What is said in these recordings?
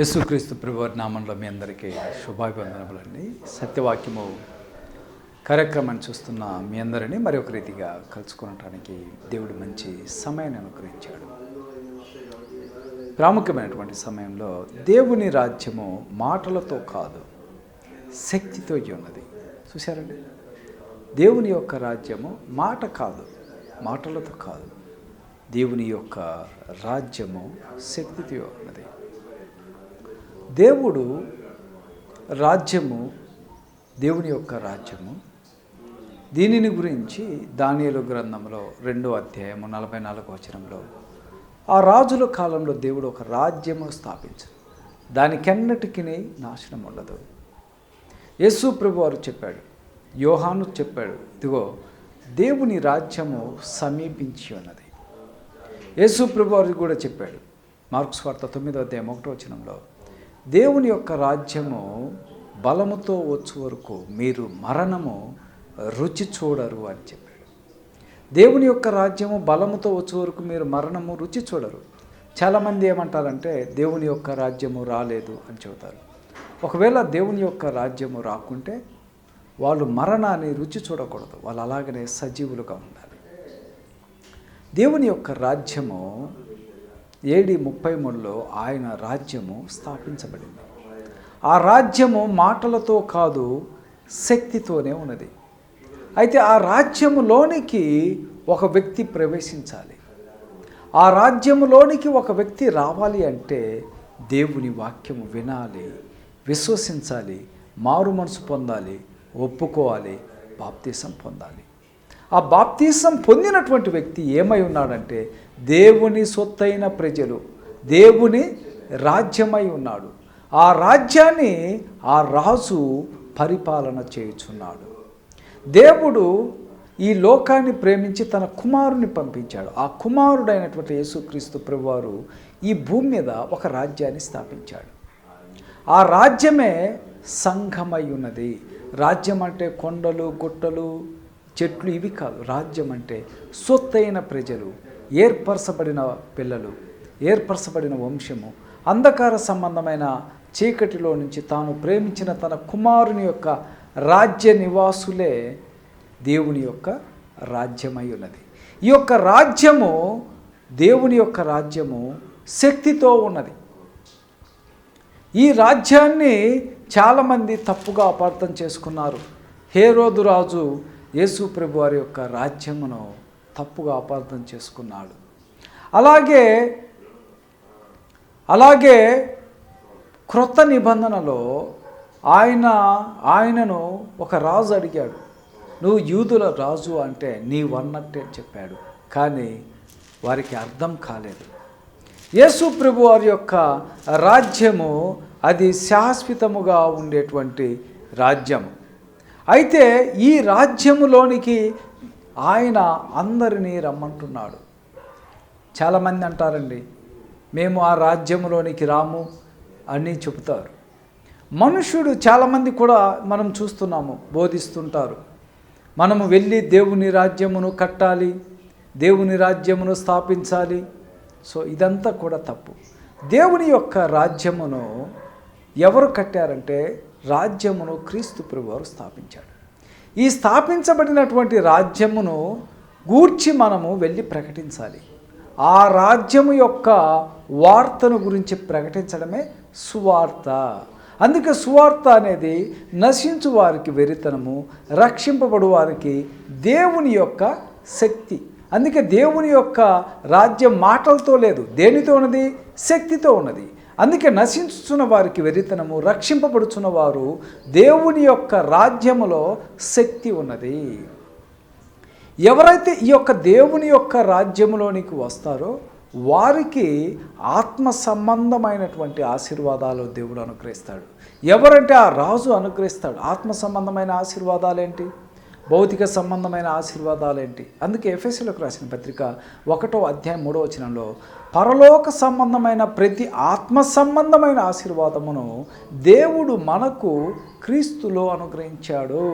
యేసుక్రీస్తు ప్రభువారి నామంలో మీ అందరికీ శుభాభివందనములండి. సత్యవాక్యము కార్యక్రమాన్ని చూస్తున్న మీ అందరినీ మరి ఒక రీతిగా కలుసుకునటానికి దేవుడు మంచి సమయాన్ని అనుగ్రహించాడు. ప్రాముఖ్యమైనటువంటి సమయంలో దేవుని రాజ్యము మాటలతో కాదు శక్తితో ఉన్నది. చూశారండి? దేవుని యొక్క రాజ్యము మాట కాదు మాటలతో కాదు. దేవుని యొక్క రాజ్యము శక్తితో ఉన్నది. దేవుడు రాజ్యము దేవుని యొక్క రాజ్యము. దీనిని గురించి దానియలు గ్రంథంలో రెండో అధ్యాయము నలభై నాలుగో వచనంలో ఆ రాజుల కాలంలో దేవుడు ఒక రాజ్యము స్థాపించు దానికెన్నటికి నాశనం ఉండదు. యేసు ప్రభు వారు చెప్పాడు యోహాను చెప్పాడు ఇదిగో దేవుని రాజ్యము సమీపించి ఉన్నది. యేసు ప్రభు వారు కూడా చెప్పాడు మార్క్స్ వార్త తొమ్మిదో అధ్యాయం ఒకటో వచనంలో దేవుని యొక్క రాజ్యము బలముతో వచ్చు వరకు మీరు మరణము రుచి చూడరు అని చెప్పాడు. దేవుని యొక్క రాజ్యము బలముతో వచ్చే వరకు మీరు మరణము రుచి చూడరు. చాలామంది ఏమంటారంటే దేవుని యొక్క రాజ్యము రాలేదు అని చెబుతారు. ఒకవేళ దేవుని యొక్క రాజ్యము రాకుంటే వాళ్ళు మరణాన్ని రుచి చూడకూడదు. వాళ్ళు అలాగనే సజీవులుగా ఉండాలి. దేవుని యొక్క రాజ్యము ఏడి ముప్పై మూడులో ఆయన రాజ్యము స్థాపించబడింది. ఆ రాజ్యము మాటలతో కాదు శక్తితోనే ఉన్నది. అయితే ఆ రాజ్యములోనికి ఒక వ్యక్తి ప్రవేశించాలి. ఆ రాజ్యములోనికి ఒక వ్యక్తి రావాలి అంటే దేవుని వాక్యము వినాలి విశ్వసించాలి మారు మనసు పొందాలి ఒప్పుకోవాలి బాప్తీసం పొందాలి. ఆ బాప్తీసం పొందినటువంటి వ్యక్తి ఏమై ఉన్నాడంటే దేవుని సొత్తైన ప్రజలు దేవుని రాజ్యమై ఉన్నాడు. ఆ రాజ్యాన్ని ఆ రాజు పరిపాలన చేయుచున్నాడు. దేవుడు ఈ లోకాన్ని ప్రేమించి తన కుమారుని పంపించాడు. ఆ కుమారుడైనటువంటి యేసుక్రీస్తు ప్రభువారు ఈ భూమి మీద ఒక రాజ్యాన్ని స్థాపించాడు. ఆ రాజ్యమే సంఘమై ఉన్నది. రాజ్యం అంటే కొండలు గుట్టలు చెట్లు ఇవి కాదు రాజ్యం అంటే సొత్తైన ప్రజలు ఏర్పరచబడిన పిల్లలు ఏర్పరచబడిన వంశము అంధకార సంబంధమైన చీకటిలో నుంచి తాను ప్రేమించిన తన కుమారుని యొక్క రాజ్య నివాసులే దేవుని యొక్క రాజ్యమై ఉన్నది. ఈ యొక్క రాజ్యము దేవుని యొక్క రాజ్యము శక్తితో ఉన్నది. ఈ రాజ్యాన్ని చాలామంది తప్పుగా అపార్థం చేసుకున్నారు. హేరోదు రాజు యేసు ప్రభు వారి యొక్క రాజ్యమును తప్పుగా అపార్థం చేసుకున్నాడు. అలాగే అలాగే క్రొత్త నిబంధనలో ఆయన ఆయనను ఒక రాజు అడిగాడు. నువ్వు యూదుల రాజు అంటే నీవన్నట్టే చెప్పాడు. కానీ వారికి అర్థం కాలేదు. యేసు ప్రభు వారి యొక్క రాజ్యము అది శాశ్వతముగా ఉండేటువంటి రాజ్యము అయితే ఈ రాజ్యములోనికి ఆయన అందరినీ రమ్మంటున్నాడు. చాలామంది అంటారండి మేము ఆ రాజ్యములోనికి రాము అని చెబుతారు. మనుషుడు చాలామంది కూడా మనం చూస్తున్నాము బోధిస్తుంటారు. మనము వెళ్ళి దేవుని రాజ్యమును కట్టాలి దేవుని రాజ్యమును స్థాపించాలి. సో ఇదంతా కూడా తప్పు. దేవుని యొక్క రాజ్యమును ఎవరు కట్టారంటే రాజ్యమును క్రీస్తు ప్రభువారు స్థాపించాడు. ఈ స్థాపించబడినటువంటి రాజ్యమును గూర్చి మనము వెళ్ళి ప్రకటించాలి. ఆ రాజ్యము యొక్క వార్తను గురించి ప్రకటించడమే సువార్త. అందుకే సువార్త అనేది నశించు వారికి వెరితనము రక్షింపబడు వారికి దేవుని యొక్క శక్తి. అందుకే దేవుని యొక్క రాజ్యం మాటలతో లేదు. దేనితో ఉన్నది? శక్తితో ఉన్నది. అందుకే నశించుచున్న వారికి వెరితనము రక్షింపబడుచున్న వారు దేవుని యొక్క రాజ్యములో శక్తి ఉన్నది. ఎవరైతే ఈ యొక్క దేవుని యొక్క రాజ్యములోనికి వస్తారో వారికి ఆత్మ సంబంధమైనటువంటి ఆశీర్వాదాలు దేవుడు అనుగ్రహిస్తాడు. ఎవరంటే ఆ రాజు అనుగ్రహిస్తాడు. ఆత్మ సంబంధమైన ఆశీర్వాదాలు ఏంటి? భౌతిక సంబంధమైన ఆశీర్వాదాలు ఏంటి అందుకే ఎఫ్ఎస్సీలోకి రాసిన పత్రిక ఒకటో అధ్యాయం మూడో వచనంలో పరలోక సంబంధమైన ప్రతి ఆత్మ సంబంధమైన ఆశీర్వాదమును దేవుడు మనకు క్రీస్తులో అనుగ్రహించాడు.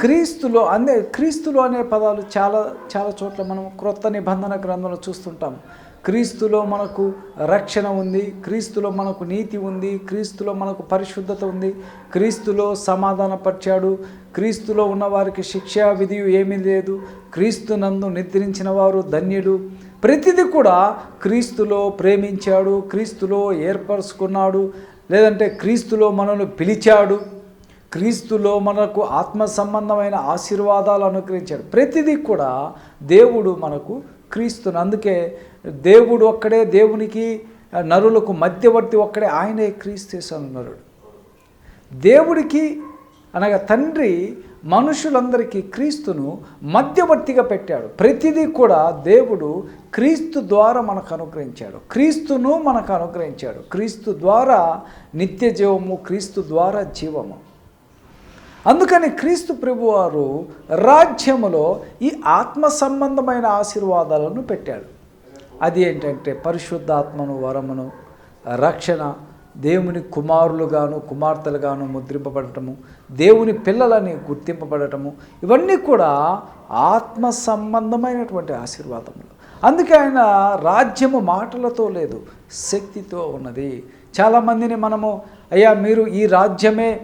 క్రీస్తులో అనే క్రీస్తులో అనే పదాలు చాలా చాలా చోట్ల మనం క్రొత్త నిబంధన గ్రంథంలో చూస్తుంటాం. క్రీస్తులో మనకు రక్షణ ఉంది క్రీస్తులో మనకు నీతి ఉంది క్రీస్తులో మనకు పరిశుద్ధత ఉంది క్రీస్తులో సమాధానపరిచాడు క్రీస్తులో ఉన్నవారికి శిక్షా విధి ఏమీ లేదు క్రీస్తు నందు నిద్రించిన వారు ధన్యుడు ప్రతిదీ కూడా క్రీస్తులో ప్రేమించాడు క్రీస్తులో ఏర్పరచుకున్నాడు లేదంటే క్రీస్తులో మనల్ని పిలిచాడు క్రీస్తులో మనకు ఆత్మ సంబంధమైన ఆశీర్వాదాలు అనుగ్రహించాడు. ప్రతిదీ కూడా దేవుడు మనకు క్రీస్తును. అందుకే దేవుడు ఒక్కడే దేవునికి నరులకు మధ్యవర్తి ఒక్కడే ఆయనే క్రీస్తు నరుడు. దేవుడికి అనగా తండ్రి మనుషులందరికీ క్రీస్తును మధ్యవర్తిగా పెట్టాడు. ప్రతిదీ కూడా దేవుడు క్రీస్తు ద్వారా మనకు అనుగ్రహించాడు. క్రీస్తును మనకు అనుగ్రహించాడు. క్రీస్తు ద్వారా నిత్య జీవము క్రీస్తు ద్వారా జీవము. అందుకని క్రీస్తు ప్రభువారు రాజ్యములో ఈ ఆత్మ సంబంధమైన ఆశీర్వాదాలను పెట్టాడు. అది ఏంటంటే పరిశుద్ధాత్మను వరమును రక్షణ దేవుని కుమారులుగాను కుమార్తెలుగాను ముద్రింపబడటము దేవుని పిల్లలని గుర్తింపబడటము ఇవన్నీ కూడా ఆత్మ సంబంధమైనటువంటి ఆశీర్వాదములు. అందుకే ఆయన రాజ్యము మాటలతో లేదు శక్తితో ఉన్నది. చాలామందిని మనము అయ్యా మీరు ఈ రాజ్యమే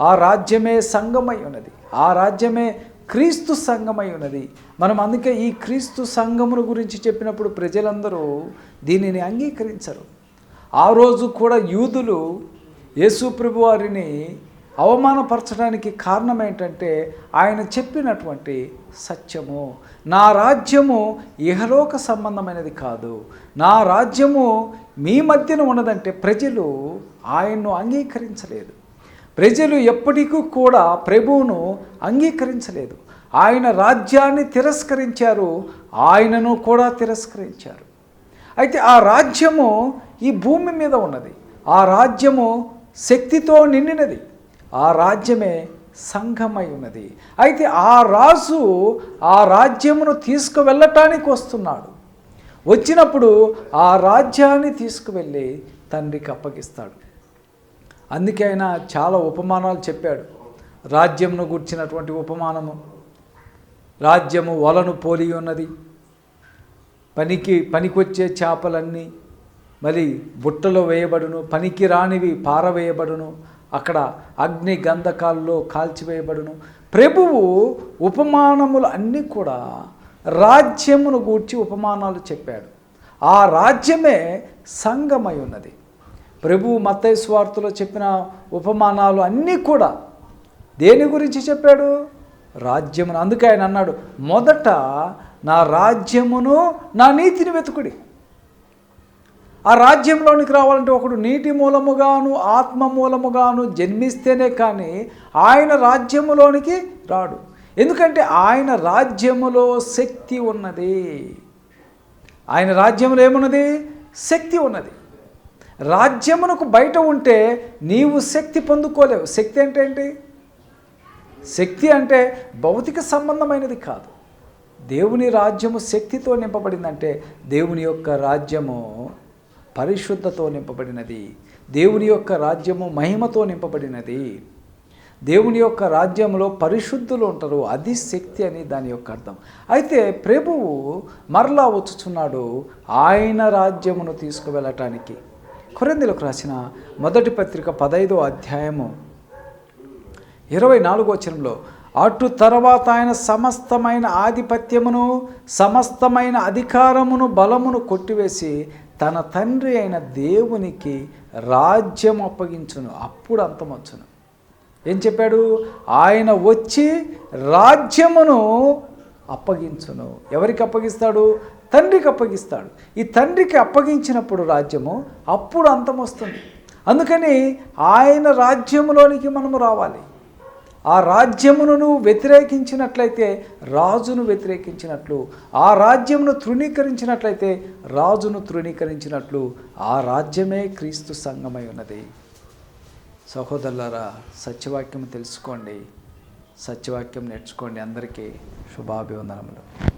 ఆ రాజ్యమే సంగమై ఉన్నది ఆ రాజ్యమే క్రీస్తు సంఘమై ఉన్నది మనం అందుకే ఈ క్రీస్తు సంఘమును గురించి చెప్పినప్పుడు ప్రజలందరూ దీనిని అంగీకరించరు. ఆ రోజు కూడా యూదులు యేసుప్రభు వారిని అవమానపరచడానికి కారణం ఏంటంటే ఆయన చెప్పినటువంటి సత్యము. నా రాజ్యము ఇహలోక సంబంధమైనది కాదు. నా రాజ్యము మీ మధ్యన ఉన్నదంటే ప్రజలు ఆయన్ను అంగీకరించలేదు. ప్రజలు ఎప్పటికీ కూడా ప్రభువును అంగీకరించలేదు. ఆయన రాజ్యాన్ని తిరస్కరించారు. ఆయనను కూడా తిరస్కరించారు. అయితే ఆ రాజ్యము ఈ భూమి మీద ఉన్నది. ఆ రాజ్యము శక్తితో నిండినది. ఆ రాజ్యమే సంఘమై ఉన్నది. అయితే ఆ రాజు ఆ రాజ్యమును తీసుకువెళ్ళటానికి వస్తున్నాడు. వచ్చినప్పుడు ఆ రాజ్యాన్ని తీసుకువెళ్ళి తండ్రికి అప్పగిస్తాడు. అందుకే ఆయన చాలా ఉపమానాలు చెప్పాడు. రాజ్యమును గుర్చినటువంటి ఉపమానము. రాజ్యము వలను పోలి ఉన్నది. పనికి పనికొచ్చే చేపలన్నీ మరి బుట్టలో వేయబడును పనికి రానివి పారవేయబడును అక్కడ అగ్ని గంధకాల్లో కాల్చివేయబడును. ప్రభువు ఉపమానములు అన్నీ కూడా రాజ్యమును గూర్చి ఉపమానాలు చెప్పాడు. ఆ రాజ్యమే సంగమై ఉన్నది. ప్రభు మత్తయ్య స్వార్థలో చెప్పిన ఉపమానాలు అన్నీ కూడా దేని గురించి చెప్పాడు? రాజ్యమును. అందుకే ఆయన అన్నాడు మొదట నా రాజ్యమును నా నీతిని వెతుకుడి. ఆ రాజ్యంలోనికి రావాలంటే ఒకడు నీటి మూలముగాను ఆత్మ మూలముగాను జన్మిస్తేనే కానీ ఆయన రాజ్యములోనికి రాడు. ఎందుకంటే ఆయన రాజ్యములో శక్తి ఉన్నది. ఆయన రాజ్యంలో ఏమున్నది? శక్తి ఉన్నది. రాజ్యమునకు బయట ఉంటే నీవు శక్తి పొందుకోలేవు. శక్తి అంటే ఏంటి? శక్తి అంటే భౌతిక సంబంధమైనది కాదు. దేవుని రాజ్యము శక్తితో నింపబడిందంటే దేవుని యొక్క రాజ్యము పరిశుద్ధతో నింపబడినది. దేవుని యొక్క రాజ్యము మహిమతో నింపబడినది. దేవుని యొక్క రాజ్యంలో పరిశుద్ధులు ఉంటారు. అది శక్తి అని దాని యొక్క అర్థం. అయితే ప్రభువు మరలా వచ్చుచున్నాడు. ఆయన రాజ్యమును తీసుకువెళ్ళటానికి. కొరిందులకు రాసిన మొదటి పత్రిక పదైదో అధ్యాయము ఇరవై నాలుగో వచనంలో అటు తర్వాత ఆయన సమస్తమైన ఆధిపత్యమును సమస్తమైన అధికారమును బలమును కొట్టివేసి తన తండ్రి అయిన దేవునికి రాజ్యం అప్పగించును. అప్పుడు అంతమొచ్చును. ఏం చెప్పాడు? ఆయన వచ్చి రాజ్యమును అప్పగించును. ఎవరికి అప్పగిస్తాడు? తండ్రికి అప్పగిస్తాడు. ఈ తండ్రికి అప్పగించినప్పుడు రాజ్యము అప్పుడు అంతం వస్తుంది. అందుకని ఆయన రాజ్యములోనికి మనము రావాలి. ఆ రాజ్యమును నువ్వు వ్యతిరేకించినట్లయితే రాజును వ్యతిరేకించినట్లు ఆ రాజ్యమును తృణీకరించినట్లయితే రాజును తృణీకరించినట్లు ఆ రాజ్యమే క్రీస్తు సంగమై ఉన్నది. సహోదరులారా సత్యవాక్యం తెలుసుకోండి. సత్యవాక్యం నేర్చుకోండి. అందరికీ శుభాభివందనములు.